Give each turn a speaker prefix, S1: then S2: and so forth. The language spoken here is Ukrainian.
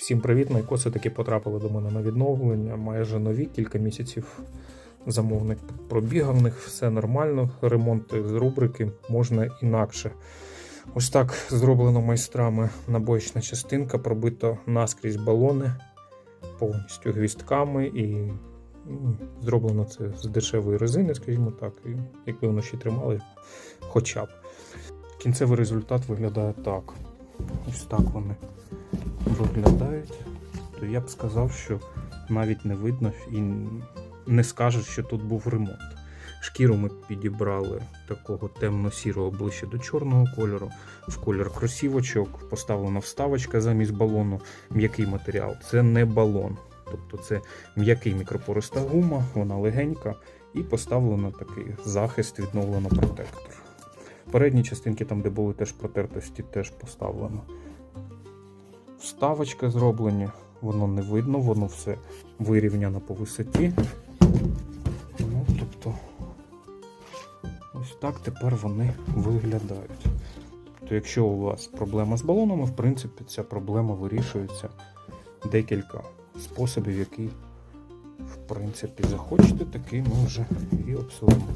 S1: Всім привіт! Найкоси таки потрапили до мене на відновлення. Майже нові, кілька місяців замовник пробігав них, все нормально. Ремонти з рубрики можна інакше. Ось так зроблено майстрами набоїчна частинка, пробито наскрізь балони повністю гвістками і м, зроблено це з дешевої резини, скажімо так, і якби воно ще тримали хоча б. Кінцевий результат виглядає так. Ось так вони виглядають, то я б сказав, що навіть не видно і не скажуть, що тут був ремонт. Шкіру ми підібрали такого темно-сірого ближче до чорного кольору, в колір кросівочок, поставлена вставочка замість балону, м'який матеріал. Це не балон, тобто це м'який мікропориста гума, вона легенька, і поставлено такий захист, відновлено протектор. Передні частинки, там, де були теж протертості, теж поставлено вставочки зроблені, воно не видно, воно все вирівняно по висоті. Ну, тобто, ось так тепер вони виглядають. Тобто, якщо у вас проблема з балонами, в принципі, ця проблема вирішується декілька способів, які, в принципі, захочете, такий ми вже і обсудимо.